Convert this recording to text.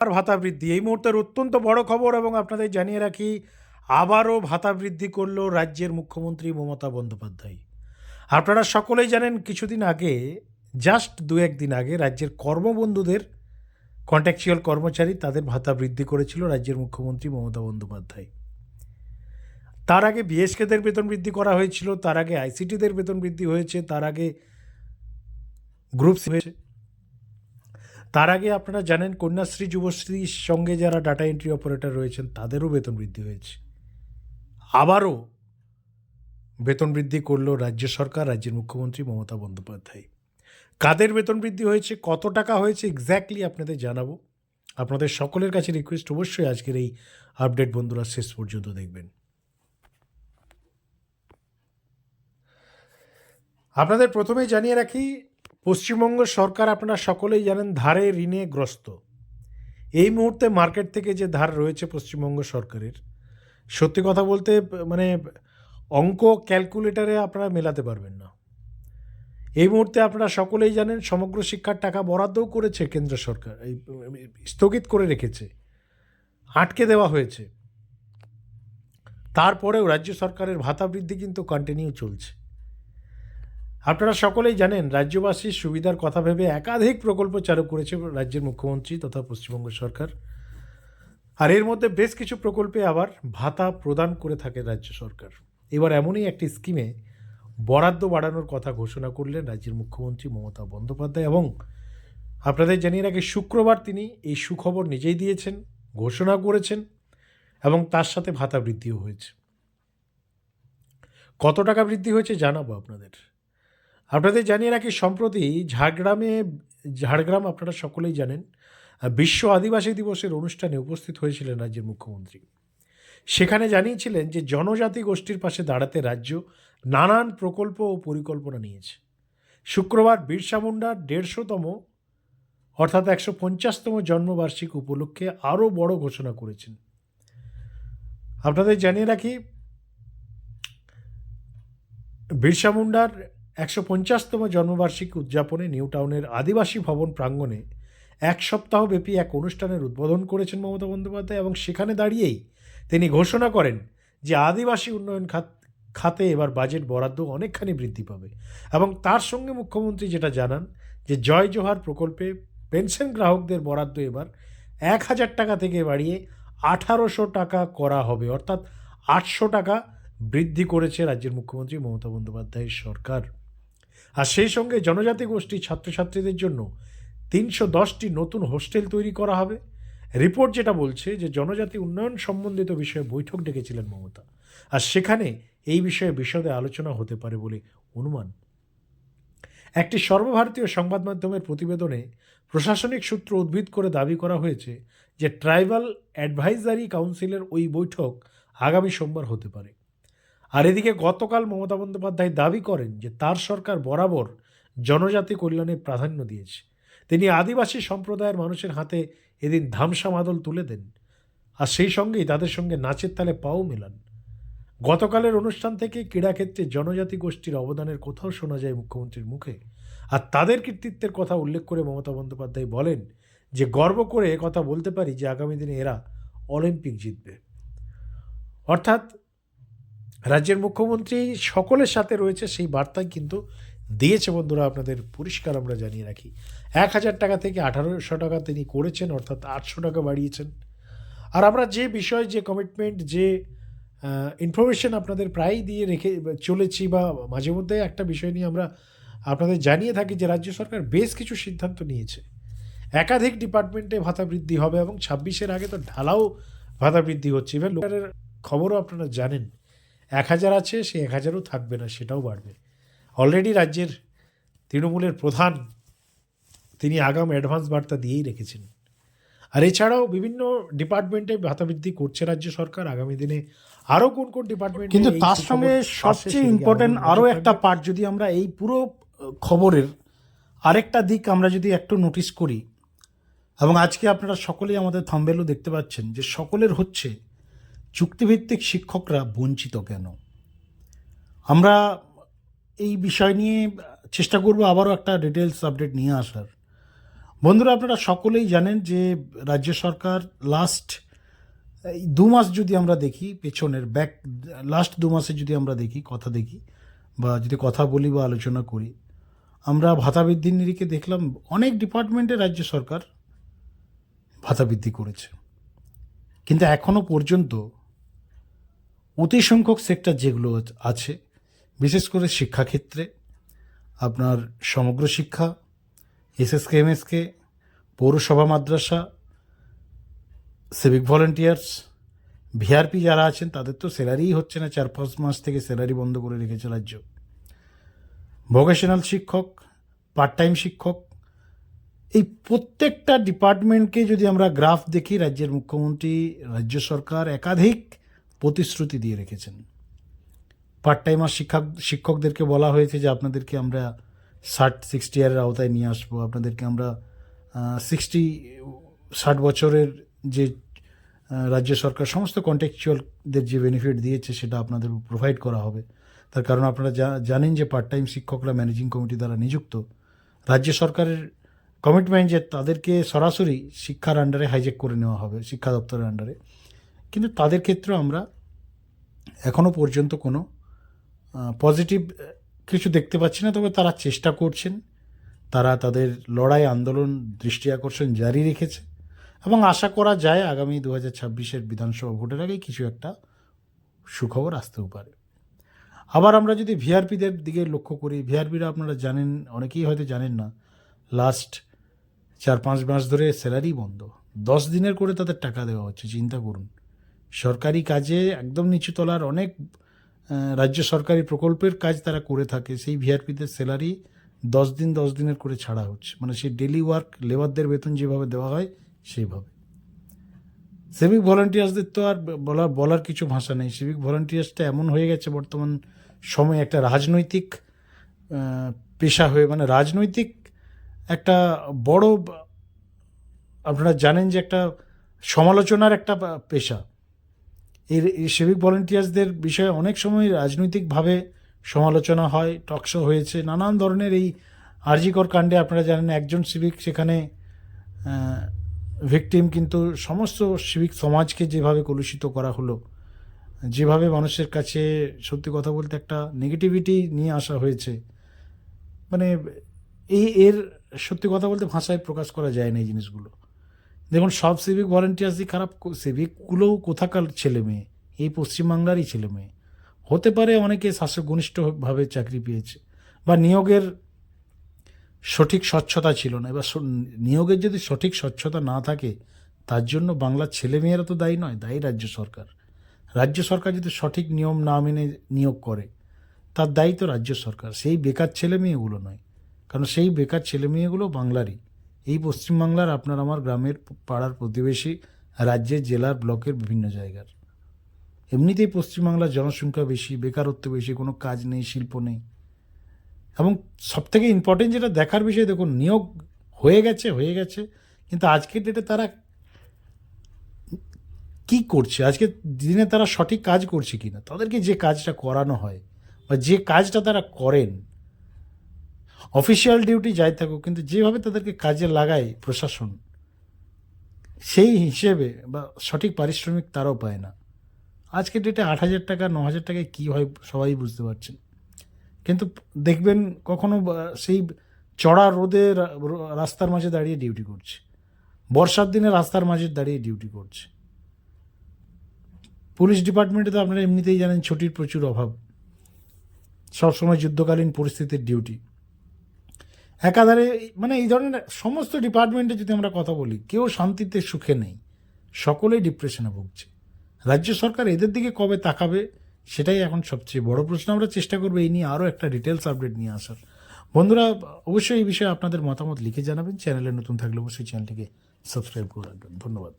আর ভাতা বৃদ্ধি। এই মুহূর্তের অত্যন্ত বড় খবর এবং আপনাদের জানিয়ে রাখি, আবারও ভাতা বৃদ্ধি করল রাজ্যের মুখ্যমন্ত্রী মমতা বন্দ্যোপাধ্যায়। আপনারা সকলেই জানেন, কিছুদিন আগে জাস্ট দু একদিন আগে, রাজ্যের কর্মবন্ধুদের কন্ট্যাকচুয়াল কর্মচারী তাদের ভাতা বৃদ্ধি করেছিল রাজ্যের মুখ্যমন্ত্রী মমতা বন্দ্যোপাধ্যায়। তার আগে বিএসকেদের বেতন বৃদ্ধি করা হয়েছিল, তার আগে আইসিটিদের বেতন বৃদ্ধি হয়েছে, তার আগে গ্রুপ সি হয়েছে। তার আগে আপনারা জানেন কন্যাশ্রী, যুবশ্রীর সঙ্গে যারা ডাটা এন্ট্রি অপারেটর রয়েছেন, তাদেরও বেতন বৃদ্ধি হয়েছে। আবারও বেতন বৃদ্ধি করল রাজ্য সরকার, রাজ্যের মুখ্যমন্ত্রী মমতা বন্দ্যোপাধ্যায়। কাদের বেতন বৃদ্ধি হয়েছে, কত টাকা হয়েছে এক্স্যাক্টলি আপনাদের জানাব। আপনাদের সকলের কাছে রিকোয়েস্ট অবশ্যই আজকের এই আপডেট বন্ধুরা শেষ পর্যন্ত দেখবেন। আপনাদের প্রথমেই জানিয়ে রাখি পশ্চিমবঙ্গ সরকার আপনারা সকলেই জানেন ধারে ঋণে গ্রস্ত। এই মুহূর্তে মার্কেট থেকে যে ধার রয়েছে পশ্চিমবঙ্গ সরকারের, সত্যি কথা বলতে মানে অঙ্ক ক্যালকুলেটারে আপনারা মেলাতে পারবেন না। এই মুহূর্তে আপনারা সকলেই জানেন সমগ্র শিক্ষার টাকা বরাদ্দও করেছে কেন্দ্র সরকার, এই, স্থগিত করে রেখেছে, আটকে দেওয়া হয়েছে। তারপরেও রাজ্য সরকারের ভাতা বৃদ্ধি কিন্তু কন্টিনিউ চলছে। আপনারা সকলেই জানেন, রাজ্যবাসীর সুবিধার কথা ভেবে একাধিক প্রকল্প চালু করেছে রাজ্যের মুখ্যমন্ত্রী তথা পশ্চিমবঙ্গ সরকার। আর এর মধ্যে বেশ কিছু প্রকল্পে আবার ভাতা প্রদান করে থাকে রাজ্য সরকার। এবার এমনই একটি স্কিমে বরাদ্দ বাড়ানোর কথা ঘোষণা করলেন রাজ্যের মুখ্যমন্ত্রী মমতা বন্দ্যোপাধ্যায় এবং আপনাদের জানিয়ে রাখি, শুক্রবার তিনি এই সুখবর নিজেই দিয়েছেন ঘোষণা করেছেন এবং তার সাথে ভাতা বৃদ্ধিও হয়েছে। কত টাকা বৃদ্ধি হয়েছে জানাব আপনাদের? আপনাদের জানিয়ে রাখি, সম্প্রতি ঝাড়গ্রামে, ঝাড়গ্রাম আপনারা সকলেই জানেন, বিশ্ব আদিবাসী দিবসের অনুষ্ঠানে উপস্থিত হয়েছিলেন রাজ্যের মুখ্যমন্ত্রী। সেখানে জানিয়েছিলেন যে, জনজাতি গোষ্ঠীর পাশে দাঁড়াতে রাজ্য নানান প্রকল্প ও পরিকল্পনা নিয়েছে। শুক্রবার বিরসা মুন্ডার দেড়শোতম অর্থাৎ একশো পঞ্চাশতম জন্মবার্ষিক উপলক্ষে আরও বড় ঘোষণা করেছেন। আপনাদের জানিয়ে রাখি, বিরসা মুন্ডার একশো পঞ্চাশতম জন্মবার্ষিকী উদযাপনে নিউ টাউনের আদিবাসী ভবন প্রাঙ্গণে এক সপ্তাহব্যাপী এক অনুষ্ঠানের উদ্বোধন করেছেন মমতা বন্দ্যোপাধ্যায় এবং সেখানে দাঁড়িয়েই তিনি ঘোষণা করেন যে আদিবাসী উন্নয়ন খাত, খাতে এবার বাজেট বরাদ্দ অনেকখানি বৃদ্ধি পাবে এবং তার সঙ্গে মুখ্যমন্ত্রী যেটা জানান যে জয় জোহার প্রকল্পে পেনশন গ্রাহকদের বরাদ্দ এবার এক হাজার টাকা থেকে বাড়িয়ে আঠারোশো টাকা করা হবে, অর্থাৎ আটশো টাকা বৃদ্ধি করেছে রাজ্যের মুখ্যমন্ত্রী মমতা বন্দ্যোপাধ্যায়ের সরকার। আর সেই সঙ্গে জনজাতি গোষ্ঠীর ছাত্রছাত্রীদের জন্য তিনশো দশটি নতুন হোস্টেল তৈরি করা হবে। রিপোর্ট যেটা বলছে যে জনজাতি উন্নয়ন সম্বন্ধিত বিষয়ে বৈঠক ডেকেছিলেন মমতা। আর সেখানে এই বিষয়ে বিশদে আলোচনা হতে পারে বলে অনুমান। একটি সর্বভারতীয় সংবাদ মাধ্যমের প্রতিবেদনে প্রশাসনিক সূত্র উদ্ভিদ করে দাবি করা হয়েছে যে ট্রাইবাল অ্যাডভাইজারি কাউন্সিলের ওই বৈঠক আগামী সোমবার হতে পারে। আর এদিকে গতকাল মমতা বন্দ্যোপাধ্যায় দাবি করেন যে তার সরকার বরাবর জনজাতি কল্যাণে প্রাধান্য দিয়েছে। তিনি আদিবাসী সম্প্রদায়ের মানুষের হাতে এদিন ধামসা মাদল তুলে দেন আর সেই সঙ্গেই তাদের সঙ্গে নাচের তালে পাও মেলান। গতকালের অনুষ্ঠান থেকে ক্রীড়াক্ষেত্রে জনজাতি গোষ্ঠীর অবদানের কোথাও শোনা যায় মুখ্যমন্ত্রীর মুখে। আর তাদের কৃতিত্বের কথা উল্লেখ করে মমতা বন্দ্যোপাধ্যায় বলেন যে গর্ব করে কথা বলতে পারি যে আগামী দিনে এরা অলিম্পিক জিতবে। অর্থাৎ রাজ্যের মুখ্যমন্ত্রী সকলের সাথে রয়েছে, সেই বার্তাই কিন্তু দিয়েছে বন্ধুরা, আপনাদের পরিষ্কার আমরা জানিয়ে রাখি। এক হাজার টাকা থেকে আঠারোশো টাকা তিনি করেছেন, অর্থাৎ আটশো টাকা বাড়িয়েছেন। আর আমরা যে বিষয় যে কমিটমেন্ট যে ইনফরমেশন আপনাদের প্রায়ই দিয়ে রেখে চলেছি বা মাঝে মধ্যে একটা বিষয় নিয়ে আমরা আপনাদের জানিয়ে থাকি যে, রাজ্য সরকার বেশ কিছু সিদ্ধান্ত নিয়েছে। একাধিক ডিপার্টমেন্টে ভাতা বৃদ্ধি হবে এবং ছাব্বিশের আগে তো ঢালাও ভাতা বৃদ্ধি হচ্ছে। ইভেন লোকের খবরও আপনারা জানেন। এক হাজার আছে সে এক হাজারও থাকবে না সেটাও বাড়বে। অলরেডি রাজ্যের তৃণমূলের প্রধান তিনি আগাম অ্যাডভান্স বার্তা দিয়েই রেখেছেন। আর এছাড়াও বিভিন্ন ডিপার্টমেন্টে ভাতা বৃদ্ধি করছে রাজ্য সরকার। আগামী দিনে আরও কোন কোন ডিপার্টমেন্ট কিন্তু তার সঙ্গে সবচেয়ে ইম্পর্টেন্ট আরও একটা পার্ট যদি আমরা এই পুরো খবরের আরেকটা দিক আমরা যদি একটু নোটিস করি এবং আজকে আপনারা সকলেই আমাদের থাম্বেলও দেখতে পাচ্ছেন যে সকলের হচ্ছে চুক্তিভিত্তিক শিক্ষকরা বঞ্চিত কেন? আমরা এই বিষয় নিয়ে চেষ্টা করব আবারও একটা ডিটেলস আপডেট নিয়ে আসার। বন্ধুরা, আপনারা সকলেই জানেন যে রাজ্য সরকার লাস্ট দু মাস যদি আমরা দেখি, পেছনের ব্যাক লাস্ট দু মাসে যদি আমরা দেখি, কথা দেখি বা যদি কথা বলি বা আলোচনা করি, আমরা ভাতা বৃদ্ধির নিরিখে দেখলাম অনেক ডিপার্টমেন্টে রাজ্য সরকার ভাতা বৃদ্ধি করেছে। কিন্তু এখনও পর্যন্ত অতি সংখ্যক সেক্টর যেগুলো আছে, বিশেষ করে শিক্ষাক্ষেত্রে, আপনার সমগ্র শিক্ষা, এসএসকে, এমএসকে, পৌরসভা, মাদ্রাসা সিভিক ভলেন্টিয়ার্স ভিআরপি যারা আছেন তাদের তো স্যালারিই হচ্ছে না, চার পাঁচ মাস থেকে স্যালারি বন্ধ করে রেখেছে রাজ্য। ভোকেশনাল শিক্ষক পার্ট টাইম শিক্ষক, এই প্রত্যেকটা ডিপার্টমেন্টকে যদি আমরা গ্রাফ দেখি, রাজ্যের মুখ্যমন্ত্রী, রাজ্য সরকার, একাধিক প্রতিশ্রুতি দিয়ে রেখেছেন। পার্ট টাইমার শিক্ষক, শিক্ষকদেরকে বলা হয়েছে যে আপনাদেরকে আমরা ষাট সিক্সটি ইয়ারের আওতায় নিয়ে আসব। আপনাদেরকে আমরা সিক্সটি ষাট বছরের যে রাজ্য সরকার সমস্ত কন্টেকচুয়ালদের যে বেনিফিট দিয়েছে সেটা আপনাদের প্রোভাইড করা হবে। তার কারণ আপনারা জানেন যে পার্ট টাইম শিক্ষকরা ম্যানেজিং কমিটি দ্বারা নিযুক্ত। রাজ্য সরকারের কমিটমেন্ট যে তাদেরকে সরাসরি শিক্ষার আন্ডারে হাইজেক করে নেওয়া হবে, শিক্ষা দপ্তরের আন্ডারে কিন্তু তাদের ক্ষেত্রে আমরা এখনও পর্যন্ত কোনো পজিটিভ কিছু দেখতে পাচ্ছি না, তবে তারা চেষ্টা করছেন। তারা তাদের লড়াই আন্দোলন দৃষ্টি আকর্ষণ জারি রেখেছে এবং আশা করা যায় আগামী দু হাজার ছাব্বিশের বিধানসভা ভোটের আগে কিছু একটা সুখবর আসতেও পারে। আবার আমরা যদি ভিআরপিদের দিকে লক্ষ্য করি, ভিআরপিরা আপনারা জানেন, অনেকেই হয়তো জানেন না লাস্ট চার পাঁচ মাস ধরে স্যালারি বন্ধ। দশ দিনের করে তাদের টাকা দেওয়া হচ্ছে, চিন্তা করুন। সরকারি কাজে একদম নিচু তলার অনেক রাজ্য সরকারি প্রকল্পের কাজ তারা করে থাকে। সেই ভিআরপিদের স্যালারি দশ দিন, দশ দিনের করে ছাড়া হচ্ছে। মানে সেই ডেলি ওয়ার্ক লেবারদের বেতন যেভাবে দেওয়া হয়, সেইভাবে। সিভিক ভলান্টিয়ার্সদের তো আর বলার বলার কিছু ভাষা নেই। সিভিক ভলান্টিয়ার্সটা এমন হয়ে গেছে বর্তমান সময়ে একটা রাজনৈতিক পেশা হয়ে মানে রাজনৈতিক একটা বড়, আপনারা জানেন যে একটা সমালোচনার একটা পেশা। এই সিভিক ভলেন্টিয়ার্সদের বিষয়ে অনেক সময় রাজনৈতিকভাবে সমালোচনা হয় টকশো হয়েছে, নানান ধরনের এই আরজিকর কাণ্ডে আপনারা জানেন একজন সিভিক সেখানে ভিকটিম কিন্তু সমস্ত সিভিক সমাজকে যেভাবে কলুষিত করা হলো, যেভাবে মানুষের কাছে সত্যি কথা বলতে একটা নেগেটিভিটি নিয়ে আসা হয়েছে মানে এই এর সত্যি কথা বলতে ভাষায় প্রকাশ করা যায় না এই জিনিসগুলো। দেখুন, সব সিভিক ভলেন্টিয়ার্সই খারাপ সিভিকগুলোও কোথাকার ছেলে মেয়ে? এই পশ্চিমবাংলারই ছেলে মেয়ে। হতে পারে অনেকে শাসক ঘনিষ্ঠভাবে চাকরি পেয়েছে, বা নিয়োগের সঠিক স্বচ্ছতা ছিল না। এবার নিয়োগের যদি সঠিক স্বচ্ছতা না থাকে, তার জন্য বাংলার ছেলেমেয়েরা তো দায়ী নয়, দায়ী রাজ্য সরকার। রাজ্য সরকার যদি সঠিক নিয়ম না মেনে নিয়োগ করে, তার দায়ী তো রাজ্য সরকার। সেই বেকার ছেলে মেয়েগুলো নয়, কারণ সেই বেকার ছেলে মেয়েগুলো বাংলারই। এই পশ্চিমবাংলার আপনার আমার গ্রামের পাড়ার প্রতিবেশী, রাজ্যের জেলার ব্লকের বিভিন্ন জায়গার। এমনিতেই পশ্চিমবাংলার জনসংখ্যা বেশি, বেকারত্ব বেশি, কোনো কাজ নেই, শিল্প নেই। এবং সবথেকে ইম্পর্টেন্ট যেটা দেখার বিষয়, দেখুন, নিয়োগ হয়ে গেছে হয়ে গেছে, কিন্তু আজকের ডেটে তারা কি করছে? আজকে দিনে তারা সঠিক কাজ করছে কি না তাদেরকে যে কাজটা করানো হয় বা যে কাজটা তারা করেন অফিসিয়াল ডিউটি যাই থাকুক, কিন্তু যেভাবে তাদেরকে কাজে লাগায় প্রশাসন, সেই হিসেবে বা সঠিক পারিশ্রমিক তারাও পায় না। আজকের ডেটে আট হাজার টাকা, ন হাজার টাকায় কী হয় সবাই বুঝতে পারছেন। কিন্তু দেখবেন কখনো সেই চড়া রোদে রাস্তার মাঝে দাঁড়িয়ে ডিউটি করছে। বর্ষার দিনে রাস্তার মাঝে দাঁড়িয়ে ডিউটি করছে। পুলিশ ডিপার্টমেন্টে তো আপনারা এমনিতেই জানেন ছুটির প্রচুর অভাব। সবসময় যুদ্ধকালীন পরিস্থিতির ডিউটি একাধারে মানে এই ধরনের সমস্ত ডিপার্টমেন্টে যদি আমরা কথা বলি, কেউ শান্তিতে সুখে নেই। সকলেই ডিপ্রেশনে ভুগছে। রাজ্য সরকার এদের দিকে কবে তাকাবে, সেটাই এখন সবচেয়ে বড় প্রশ্ন। আমরা চেষ্টা করব এই নিয়ে আরও একটা ডিটেলস আপডেট নিয়ে আসার। বন্ধুরা, অবশ্যই এই বিষয়ে আপনাদের মতামত লিখে জানাবেন। চ্যানেলে নতুন থাকলে অবশ্যই চ্যানেলটিকে সাবস্ক্রাইব করে রাখবেন। ধন্যবাদ।